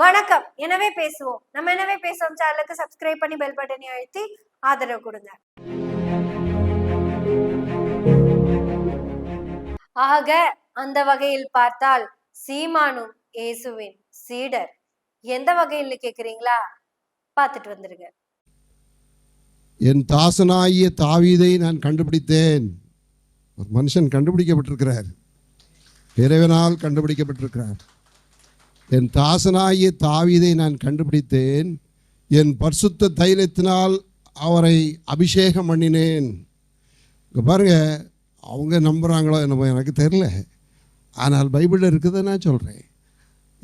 வணக்கம். எனவே பேசுவோம். நம்ம எனவே பேசுவோம்? சேனலுக்கு சப்ஸ்கிரைப் பண்ணி பெல் பட்டனை அழுத்தி ஆதரவு கொடுங்க. ஆக அந்த வகையில் பார்த்தால் சீமானும் இயேசுவின் சீடர். எந்த வகையில் கேக்குறீங்களா? பார்த்துட்டு வந்துருங்க. என் தாசனாகிய தாவீதை நான் கண்டுபிடித்தேன். ஒரு மனுஷன் கண்டுபிடிக்கப்பட்டிருக்கிறார். இறைவனால் கண்டுபிடிக்கப்பட்டிருக்கிறார். என் தாசனாகிய தாவிதை நான் கண்டுபிடித்தேன். என் பரிசுத்த தைலத்தினால் அவரை அபிஷேகம் பண்ணினேன். இங்கே பாருங்க அவங்க நம்புகிறாங்களோ என்னமோ எனக்கு தெரில ஆனால் பைபிளில் இருக்குதை நான் சொல்கிறேன்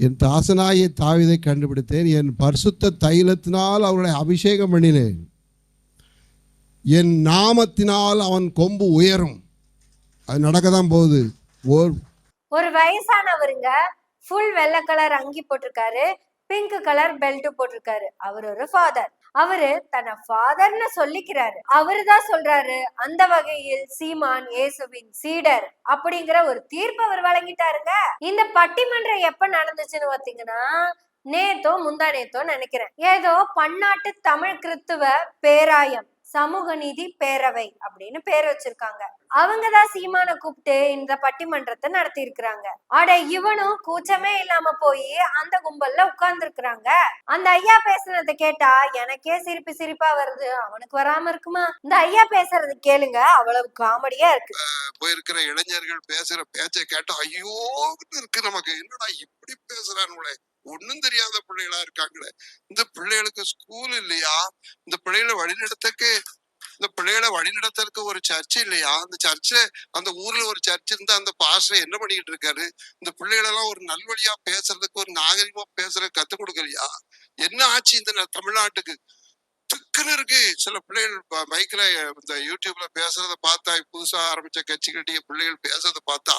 என் தாசனாகிய தாவீதை கண்டுபிடித்தேன். என் பரிசுத்த தைலத்தினால் அவர்களை அபிஷேகம் பண்ணினேன். என் நாமத்தினால் அவன் கொம்பு உயரும். அது நடக்க தான் போகுது. ஓர் ஒரு வயசானவருங்க ஃபுல் வெள்ளை கலர் அங்கி போட்டிருக்காரு. பிங்க் கலர் பெல்ட் போட்டிருக்காரு. அவர் ஒரு ஃபாதர் அவரு தன்னை ஃபாதர்னு சொல்லிக்கிறாரு. அவரு தான் சொல்றாரு அந்த வகையில் சீமான் இயேசுவின் சீடர் அப்படிங்கிற ஒரு தீர்ப்பு அவர் வழங்கிட்டாருங்க. இந்த பட்டிமன்றம் எப்ப நடந்துச்சுன்னு பாத்தீங்கன்னா நேத்தோ முந்தா நேத்தோ நினைக்கிறேன். ஏதோ பன்னாட்டு தமிழ் கிறித்துவ பேராயம் சமூக நீதி பேரவை அப்படின்னு பேர் வச்சிருக்காங்க. அவங்கதான் சீமான கூப்பிட்டு இந்த பட்டிமன்றத்தை நடத்தி இருக்கிறாங்க அட இவனும் கூச்சமே இல்லாம போய் அந்த கும்பல்ல உட்கார்ந்து இருக்கிறாங்க அந்த ஐயா பேசுனதை கேட்டா எனக்கே சிரிப்பு சிரிப்பா வருது. அவனுக்கு வராம இருக்குமா? இந்த ஐயா பேசுறது கேளுங்க அவ்வளவு காமெடியா இருக்கு. போயிருக்கிற இளைஞர்கள் பேசுற பேச்சை கேட்டா ஐயோ இருக்கு நமக்கு. என்னடா இப்படி பேசுறானுங்களே? ஒண்ணும் தெரியாத பிள்ளைகளா இருக்காங்களே. இந்த பிள்ளைகளுக்கு ஸ்கூல் இல்லையா? இந்த பிள்ளைகளை வழிநடத்தக்கு இந்த பிள்ளைகளை வழிநடத்துறதுக்கு ஒரு சர்ச் இல்லையா? அந்த சர்ச்சு அந்த ஊர்ல ஒரு சர்ச் இருந்தா அந்த பாஸ்டர் என்ன பண்ணிக்கிட்டு இருக்காரு? இந்த பிள்ளைகளெல்லாம் ஒரு நல்வழியா பேசுறதுக்கு ஒரு நாகரிகமா பேசுறதுக்கு கத்து கொடுக்கலையா? என்ன ஆச்சு இந்த தமிழ்நாட்டுக்கு? திக்குன்னு இருக்கு. சில பிள்ளைகள் மைக்ல இந்த யூடியூப்ல பேசுறத பார்த்தா புதுசா ஆரம்பிச்ச கட்சிகட்டிய பிள்ளைகள் பேசுறத பார்த்தா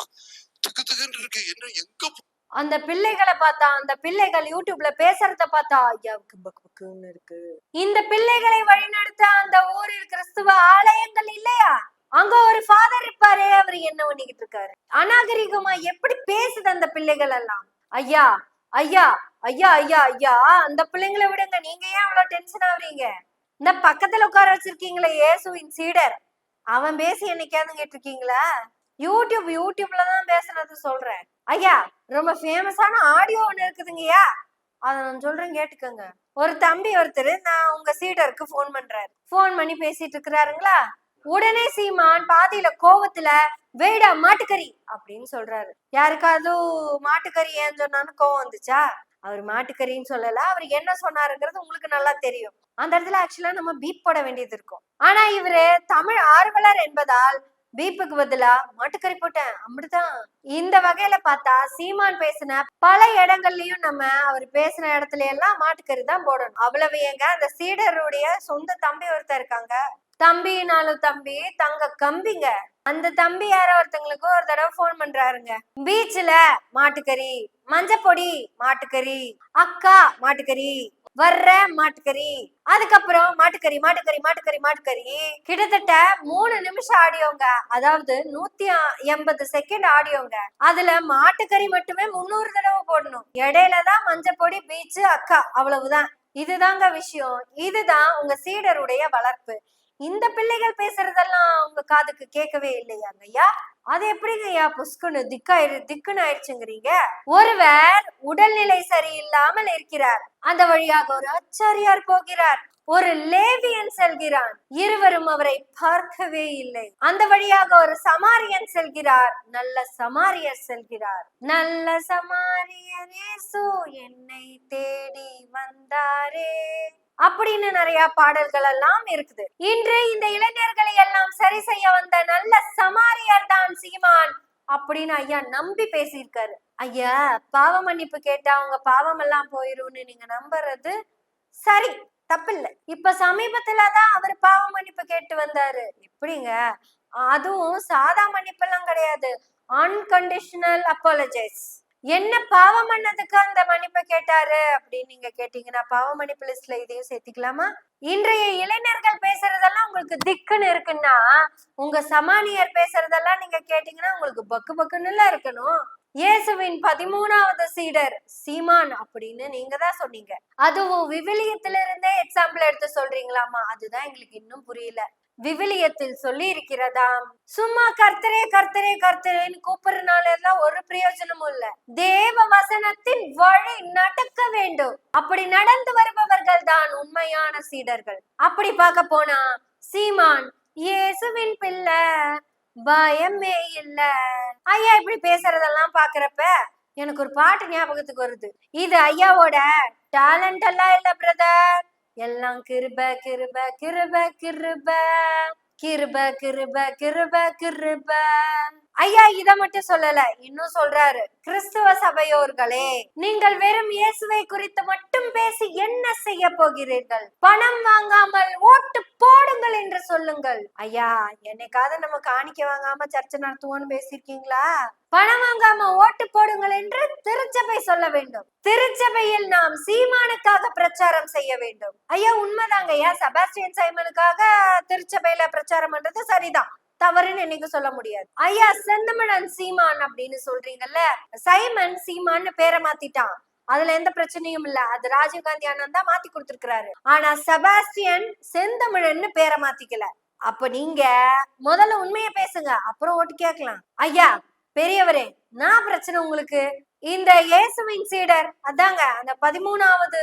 திக்கு திக்குன்னு இருக்கு. என்ன எங்க அந்த பிள்ளைகளை பார்த்தா அந்த பிள்ளைகள் யூடியூப்ல பேசுறத பார்த்தா ஐயாவுக்கு பக்கு பக்குன்னு இருக்கு. இந்த பிள்ளைகளை வழிநடத்த அந்த ஊரில் கிறிஸ்துவ ஆலயங்கள் இல்லையா? அங்க ஒரு ஃபாதர் இருப்பாரு அவர் என்ன பண்ணிக்கிட்டு இருக்காரு? அநாகரிகமா எப்படி பேசுது அந்த பிள்ளைகள் எல்லாம்? ஐயா ஐயா ஐயா ஐயா ஐயா அந்த பிள்ளைங்களை விடுங்க. நீங்க ஏன் அவ்வளவு டென்ஷன் ஆகுறீங்க? இந்த பக்கத்துல உட்கார வச்சிருக்கீங்களே இயேசுவின் சீடர். அவன் பேசி என்னைக்காவது கேட்டிருக்கீங்களா? யூடியூப் யூடியூப்ல தான் பேசுறது சொல்றேன். ஐயா ரொம்ப ஃபேமஸான ஆடியோ ஒண்ணு இருக்குதுங்கய்யா. அத நான் சொல்றேன் கேட்டுக்கோங்க. ஒரு தம்பி ஒருத்தர் நான் உங்க சீடருக்கு ஃபோன் பண்றாரு. ஃபோன் பண்ணி பேசிட்டு இருக்கிறாருங்களா? உடனே சீமான் பாதியில கோவத்துல வேடா மாட்டுக்கறி! அப்படின்னு சொல்றாரு. யாருக்காவது மாட்டுக்கறி ஏன்னு சொன்னான்னு கோவம் வந்துச்சா? அவர் மாட்டுக்கறின்னு சொல்லல. அவர் என்ன சொன்னாருங்கிறது உங்களுக்கு நல்லா தெரியும். அந்த இடத்துல ஆக்சுவலா நம்ம பீப் போட வேண்டியது இருக்கும். ஆனா இவரு தமிழ் ஆர்வலர் என்பதால் பீப்புக்கு பதிலா மாட்டுக்கறி போட்டேன். அப்படிதான் இந்த வகையில பார்த்தா சீமான் பேசின பல இடங்கள்லயும் நம்ம அவர் பேசின இடத்துல எல்லாம் மாட்டுக்கறி தான் போடணும். அவ்வளவு ஏங்க அந்த சீடருடைய சொந்த தம்பி ஒருத்தர் இருக்காங்க. தம்பினாலும் தம்பி தங்க கம்பிங்க. அந்த தம்பி யாரோ ஒருத்தங்களுக்கு ஒரு தடவை ஃபோன் பண்றாருங்க. பீச்ல மாட்டுக்கறி மஞ்சப்பொடி மாட்டுக்கறி அக்கா மாட்டுக்கறி. வர்ற மாட்டுக்கறி. அதுக்கப்புறம் மாட்டுக்கறி மாட்டுக்கறி மாட்டுக்கறி மாட்டுக்கறி. கிட்டத்தட்ட மூணு நிமிஷம் ஆடியோங்க. அதாவது நூத்தி எண்பது செகண்ட் ஆடியோங்க. அதுல மாட்டுக்கறி மட்டுமே முந்நூறு தடவை போடணும். இடையில தான் மஞ்சப்பொடி பீச்சு அக்கா அவ்வளவுதான். இதுதாங்க விஷயம். இதுதான் உங்க சீடருடைய வளர்ப்பு. இந்த பிள்ளைகள் பேசுறதெல்லாம் உங்க காதுக்கு கேட்கவே இல்லையாங்க ஐயா? அது எப்படிங்க ஐயா புஸ்குன்னு திக்காயிரு திக்குன்னு ஆயிடுச்சுங்கிறீங்க? ஒருவர் உடல்நிலை சரியில்லாமல் இருக்கிறார். அந்த வழியாக ஒரு அச்சாரியார் போகிறார். ஒரு லேவியன் செல்கிறான். இருவரும் அவரை பார்க்கவே இல்லை. அந்த வழியாக ஒரு சமாரியன் செல்கிறார். நல்ல சமாரியர் செல்கிறார். நல்ல சமாரியர் சோ என்னை தேடி வந்தாரே. அப்படின்னு நிறைய பாடல்கள் எல்லாம் இருக்குது. இன்று இந்த இளைஞர்களை எல்லாம் சரி செய்ய வந்த நல்ல சமாரியர் தான் சீமான் அப்படின்னு ஐயா நம்பி பேசியிருக்காரு. ஐயா பாவ மன்னிப்பு கேட்டா அவங்க பாவம் எல்லாம் போயிரும்னு நீங்க நம்புறது சரி தப்பில்ல. இப்ப சமீபத்துலதான் அவர் பாவ மன்னிப்பு கேட்டு வந்தாரு. எப்படிங்க? அதுவும் சாதா மன்னிப்பெல்லாம் கிடையாது. அன்கண்டிஷனல் அப்பாலஜைஸ் என்ன பாவம் பண்ணதுக்கு அந்த மன்னிப்பை கேட்டாரு அப்படின்னு நீங்க கேட்டீங்கன்னா பாவ மன்னிப்பு லிஸ்ட்ல இதையும் சேர்த்திக்கலாமா? இன்றைய இளைஞர்கள் பேசுறதெல்லாம் உங்களுக்கு திக்குன்னு இருக்குன்னா உங்க சமானியர் பேசுறதெல்லாம் நீங்க கேட்டீங்கன்னா உங்களுக்கு பக்கு பக்குன்னு இருக்கணும். இயேசுவின் பதிமூணாவது சீடர் சீமான் அப்படின்னு நீங்க தான் சொன்னீங்க. அதுவும் விவிலியத்துல இருந்தே எக்ஸாம்பிள் எடுத்து சொல்றீங்களாமா? அதுதான் எங்களுக்கு இன்னும் புரியல. விவிலியத்தில் சொல்லி இருக்கிறதாம் சும்மா கர்த்தரே கர்த்தரே கர்த்தரேன்னு கூப்பிடுறதுனால எல்லாம் ஒரு பிரயோஜனமும் இல்ல. தேவ வசனத்தின் வழி நடக்க வேண்டும். அப்படி நடந்து வருபவர்கள் தான் உண்மையான சீடர்கள். அப்படி பார்க்க போனா சீமான் இயேசுவின் பிள்ளை பயமே இல்ல. ஐயா இப்படி பேசுறதெல்லாம் பாக்குறப்ப எனக்கு ஒரு பாட்டு ஞாபகத்துக்கு வருது. இது ஐயாவோட டேலண்ட் எல்லாம் இல்ல பிரதர் எல்லாம் கிருப கிருப கிருப கிருப. கிருப கிருப கிருப. கிருப ஐயா இத மட்டும் சொல்லல. இன்னும் சொல்றாரு கிறிஸ்துவ சபையோர்களே நீங்கள் வெறும் இயேசுவை குறித்து மட்டும் பேசி என்ன செய்ய போகிறீர்கள்? பணம் வாங்காமல் ஓட்டு போடுங்கள் என்று சொல்லுங்கள். ஐயா என்னைக்காவது நம்ம காணிக்க வாங்காம சர்ச்சை நடத்துவோம்னு பேசியிருக்கீங்களா? பணம் வாங்காம ஓட்டு போடுங்கள் என்று திருச்சபை சொல்ல வேண்டும். திருச்சபையில் நாம் சீமானுக்காக பிரச்சாரம் செய்ய வேண்டும். ஐயா உண்மைதாங்க ஐயா செபாஸ்டியன் சைமனுக்காக திருச்சபையில பிரச்சாரம் பண்றது சரிதான். தவறுன்னு என்னைக்கு சொல்ல முடியாது. ஐயா செந்தமிழன் சீமான் அப்படின்னு சொல்றீங்கல்ல சைமன் சீமான்னு பேரை மாத்திட்டான். அதுல எந்த பிரச்சனையும் இல்ல. அது ராஜீவ்காந்தி அண்ணன் தான் மாத்தி கொடுத்திருக்கிறாரு. ஆனா செபாஸ்டியன் செந்தமிழன்னு பேரை மாத்திக்கல. அப்ப நீங்க முதல்ல உண்மையை பேசுங்க அப்புறம் ஓட்டு கேட்கலாம். ஐயா பெரியவரே நான் பிரச்சனை உங்களுக்கு. இந்த இயேசுவின் சீடர் அதாங்க அந்த பதிமூணாவது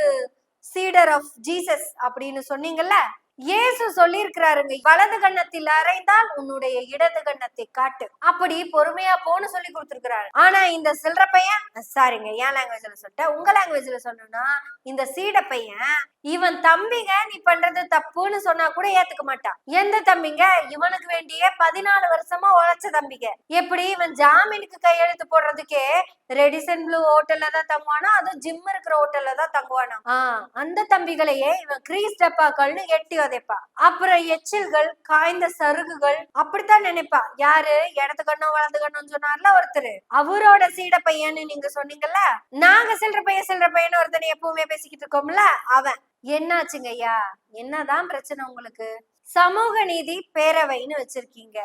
சீடர் ஆஃப் ஜீசஸ் அப்படின்னு சொன்னீங்கல்ல இயேசு சொல்லியிருக்கிறாருங்க வலது கண்ணத்தில் அறைந்தால் உன்னுடைய இடது கண்ணத்தை காட்டு. அப்படி பொறுமையா போன்னு சொல்லி கொடுத்திருக்கிறாரு. ஆனா இந்த சில்லற பையன் சாரிங்க என் லாங்குவேஜ்ல சொல்லிட்டேன். உங்க லாங்குவேஜ்ல சொல்லணும்னா இந்த சீட பையன் இவன் தம்பிங்க நீ பண்றது தப்புன்னு சொன்னா கூட ஏத்துக்க மாட்டான். எந்த தம்பிங்க? இவனுக்கு வேண்டிய பதினாலு வருஷமா உழைச்ச தம்பிங்க. எப்படி இவன் ஜாமீனுக்கு கையெழுத்து போடுறதுக்கே ரெடிசன் ப்ளூ ஹோட்டல்ல தான் தங்குவானா? அதுவும் ஜிம் இருக்கிற ஹோட்டல்ல தான் தங்குவானா? ஆஹ் அந்த தம்பிகளையே இவன் கிரீஸ் டப்பாக்கள்னு எட்டி உதைப்பா. அப்புறம் எச்சில்கள் காய்ந்த சருகுகள் அப்படித்தான் நினைப்பா. யாரு? இடத்து கண்ணம் வளர்ந்து கண்ணும் சொன்னார்ல ஒருத்தர். அவரோட சீட பையன்னு நீங்க சொன்னீங்கல்ல? நாங்க செல்ற பையன் செல்ற பையன் ஒருத்தனை எப்பவுமே பேசிக்கிட்டு இருக்கோம்ல? அவன். என்னாச்சுங்க ஐயா? என்னதான் பிரச்சனை உங்களுக்கு? சமூக நீதி பேரவைன்னு வச்சிருக்கீங்க.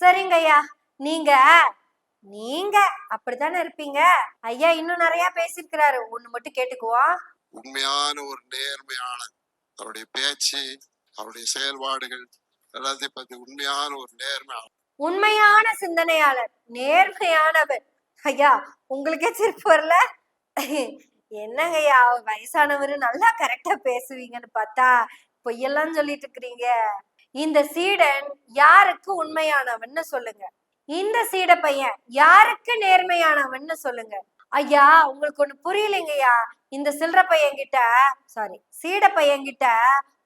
சரிங்க ஐயா. நீங்க நீங்க அப்படித்தானே இருப்பீங்க? ஐயா இன்னும் நிறைய பேசியிருக்கிறாரு. ஒண்ணு மட்டும் கேட்டுக்குவோம். உண்மையான ஒரு நேர்மையாளர் அவருடைய பேச்சு அவருடைய செயல்பாடுகள் எல்லாத்தையும் பத்தி உண்மையான ஒரு நேர்மையாளர் உண்மையான சிந்தனையாளர் நேர்மையானவர். ஐயா உங்களுக்கே சிரிப்பு வரல? என்னங்கய்யா வயசானவரு நல்லா கரெக்டா பேசுவீங்கன்னு பார்த்தா பொய்யெல்லாம் சொல்லிட்டு இருக்கிறீங்க. இந்த சீடன் யாருக்கு உண்மையானவன்னு சொல்லுங்க. இந்த சீட பையன் யாருக்கு நேர்மையானவன்னு சொல்லுங்க. ஐயா உங்களுக்கு ஒண்ணு புரியலைங்கய்யா. இந்த சில்லற பையன்கிட்ட சாரி சீட பையன்கிட்ட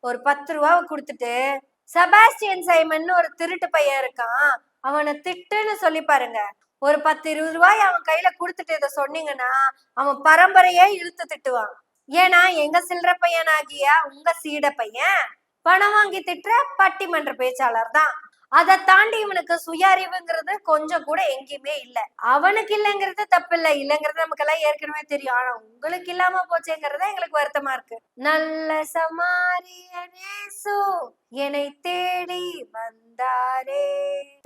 ஒரு பத்து ரூபாவை கொடுத்துட்டு செபாஸ்டியன் சைமன் ஒரு திருட்டு பையன் இருக்கான். அவனை திட்டுன்னு சொல்லி பாருங்க. ஒரு பத்து இருபது ரூபாய் அவன் கையில கொடுத்துட்டு இதை சொன்னீங்கன்னா அவன் பரம்பரையே இழுத்து திட்டுவான். ஏன்னா எங்க சில்லற ஆகிய உங்க சீட பையன் பணம் வாங்கி திட்டுற பட்டிமன்ற பேச்சாளர் தான். அதை தாண்டி இவனுக்கு சுய அறிவுங்கிறது கொஞ்சம் கூட எங்கேயுமே இல்லை. அவனுக்கு இல்லைங்கிறது தப்பு இல்லை. இல்லைங்கிறது நமக்கு எல்லாம் ஏற்கனவே தெரியும். ஆனா உங்களுக்கு இல்லாம போச்சேங்கிறது எங்களுக்கு வருத்தமா இருக்கு. நல்ல சமாரியனேசு என்னை தேடி வந்தாரே.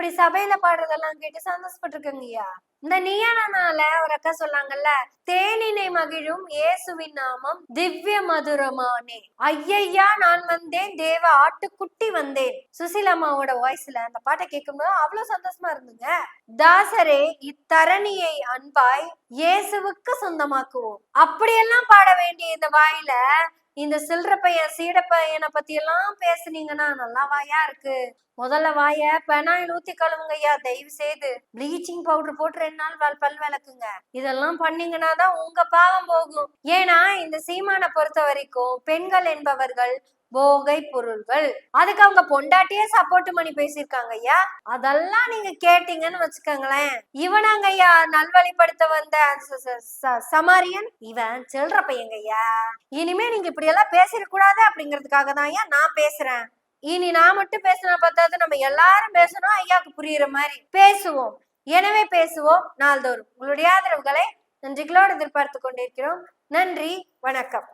இப்படி சபையில பாடுறதெல்லாம் கேட்டு சந்தோஷப்பட்டிருக்கங்கய்யா. இந்த நியானால ஒரு அக்கா சொன்னாங்கல்ல தேனினை மகிழும் இயேசுவின் நாமம் திவ்ய மதுரமானே. ஐயையா நான் வந்தேன் தேவ ஆட்டுக்குட்டி வந்தேன். சுசிலம்மாவோட வாய்ஸ்ல அந்த பாட்டை கேட்கும்போது அவ்வளவு சந்தோஷமா இருந்துங்க தாசரே இத்தரணியை அன்பாய் இயேசுவுக்கு சொந்தமாக்குவோம். அப்படியெல்லாம் பாட வேண்டிய இந்த வாயில இந்த சில்லற பையன் சீட பையனை பத்தி எல்லாம் பேசுனீங்கன்னா நல்லா வாயா இருக்கு. முதல்ல வாய பெனாயில் ஊத்தி கழுவுங்க ஐயா தயவு செய்து. ப்ளீச்சிங் பவுடர் போட்டு ரெண்டு நாள் பல் பல் விளக்குங்க. இதெல்லாம் பண்ணீங்கன்னா தான் உங்க பாவம் போகும். ஏன்னா இந்த சீமானை பொறுத்த வரைக்கும் பெண்கள் என்பவர்கள் போகை பொருள்கள். அதுக்கு அவங்க பொண்டாட்டியே சப்போர்ட் பண்ணி பேசியிருக்காங்க ஐயா. அதெல்லாம் நீங்க கேட்டீங்கன்னு வச்சுக்கோங்களேன். இவனாங்க ஐயா நல்வழிப்படுத்த வந்த ச- சமாரியன் இவன் செல்ற பையங்க ஐயா. இனிமே நீங்க இப்படி எல்லாம் பேசிடக்கூடாது அப்படிங்கிறதுக்காக தான் ஐயா நான் பேசுறேன். இனி நான் மட்டும் பேசினா பார்த்தாது நம்ம எல்லாரும் பேசணும் ஐயாவுக்கு புரியுற மாதிரி. பேசுவோம். எனவே பேசுவோம் நாள்தோறும். உங்களுடைய ஆதரவுகளை நன்றிகளோடு எதிர்பார்த்து கொண்டிருக்கிறோம். நன்றி வணக்கம்.